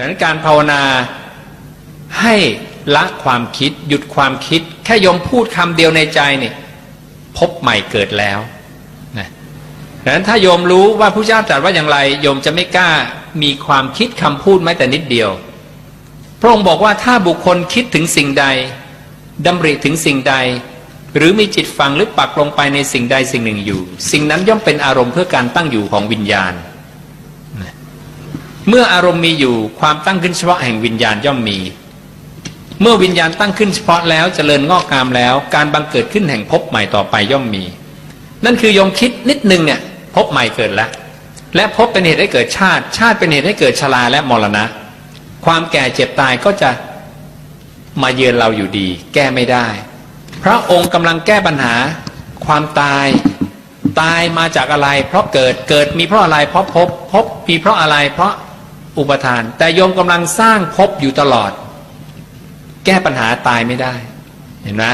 ดังนั้นการภาวนาให้ละความคิดหยุดความคิด แค่ยมพูดคำเดียวในใจเนี่ยพบใหม่เกิดแล้วนะดังนั้นถ้าโยมรู้ว่าผู้เจ้าตรัสว่าอย่างไรโยมจะไม่กล้ามีความคิดคำพูดแม้แต่นิดเดียว พระองค์บอกว่าถ้าบุคคลคิดถึงสิ่งใดดำริถึงสิ่งใด หรือมีจิตฝังหรือปักลงไปในสิ่งใดสิ่งหนึ่งอยู่ สิ่งนั้นย่อมเป็นอารมณ์เพื่อการตั้งอยู่ของวิญญาณ เมื่ออารมณ์มีอยู่ความตั้งขึ้นเฉพาะแห่งวิญญาณย่อมมี เมื่อวิญญาณตั้งขึ้นเฉพาะแล้วเจริญงอกงามแล้ว การบังเกิดขึ้นแห่งภพใหม่ต่อไปย่อมมี นั่นคือยมคิดนิดนึงเนี่ยภพใหม่เกิดแล้ว และภพเป็นเหตุให้เกิดชาติ ชาติเป็นเหตุให้เกิดชราและมรณะ ความแก่เจ็บตายก็จะมาเยือนเราอยู่ดี แก้ไม่ได้ พระองค์กำลังแก้ปัญหา ความตายตายมาจากอะไร เพราะเกิดเกิดมีเพราะอะไรเพราะพภพบมีเพราะอะไรเพราะ อุปทาน แต่โยมกำลังสร้างภพอยู่ตลอด แก้ปัญหาตายไม่ได้ เห็นไหม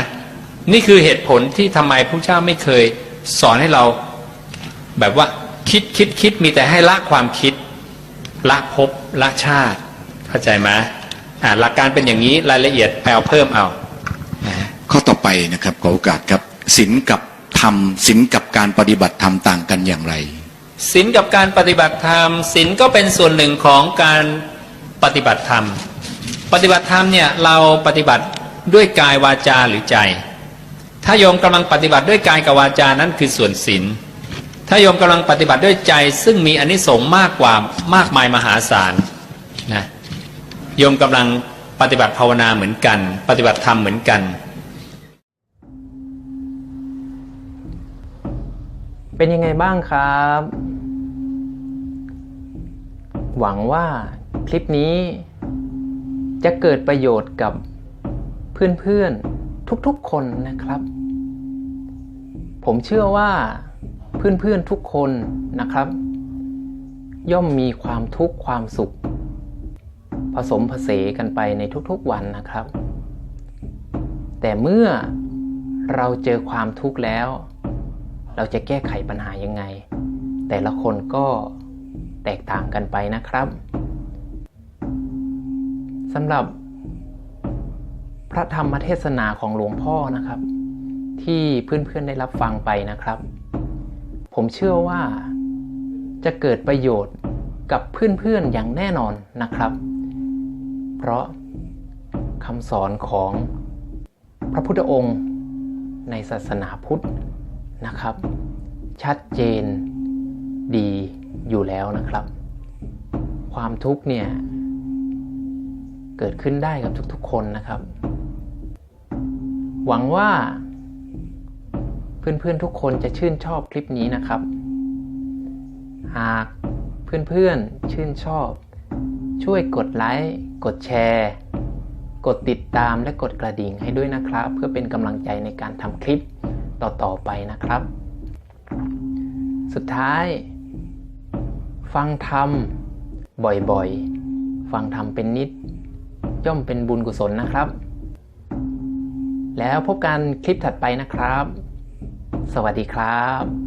นี่คือเหตุผลที่ทำไมพระเจ้าไม่เคยสอนให้เราแบบว่าคิดคิดคิดมีแต่ให้ละความคิด ละภพละชาติ เข้าใจไหมหลักการเป็นอย่างนี้รายละเอียดแปลเพิ่มเอาข้อต่อไปนะครับขอโอกาสครับศีลกับธรรมศีลกับการปฏิบัติธรรมต่างกันอย่างไร ศีลกับการปฏิบัติธรรมศีลก็เป็นส่วนหนึ่งของการปฏิบัติธรรม ปฏิบัติธรรมเนี่ยเราปฏิบัติด้วยกายวาจาหรือใจ ถ้าโยมกำลังปฏิบัติด้วยกายกับวาจานั้นคือส่วนศีลถ้าโยมกำลังปฏิบัติด้วยใจ ซึ่งมีอานิสงส์มากกว่ามากมายมหาศาลนะโยมกำลังปฏิบัติภาวนาเหมือนกัน ปฏิบัติธรรมเหมือนกัน เป็นยังไงบ้างครับ หวังว่าคลิปนี้จะเกิดประโยชน์กับเพื่อนๆทุกๆคนนะครับ ผมเชื่อว่าเพื่อนๆทุกคนนะครับ ย่อมมีความทุกข์ความสุข ผสมผสานกันไปในทุกๆวันนะครับ แต่เมื่อเราเจอความทุกข์แล้ว เราจะแก้ไขปัญหายังไง แต่ละคนก็แตกต่างกันไปนะครับสำหรับพระธรรมเทศนาของหลวงพ่อนะครับ ที่เพื่อนๆได้รับฟังไปนะครับ ผมเชื่อว่าจะเกิดประโยชน์กับเพื่อนๆอย่างแน่นอนนะครับ เพราะคำสอนของพระพุทธองค์ในศาสนาพุทธ นะครับ ชัดเจนดีอยู่แล้วนะครับ ความทุกข์เนี่ย เกิดขึ้นได้กับทุกๆคนนะครับ หวังว่า เพื่อนๆทุกคนจะชื่นชอบคลิปนี้นะครับ หากเพื่อนๆชื่นชอบ ช่วยกดไลค์กดแชร์กดติดตามและกดกระดิ่งให้ด้วยนะครับ เพื่อเป็นกำลังใจในการทำคลิป ต่อๆไปนะครับ สุดท้าย ฟังธรรมบ่อยๆ ฟังธรรมเป็นนิด ย่อมเป็นบุญกุศลนะครับ แล้วพบกันคลิปถัดไปนะครับ สวัสดีครับ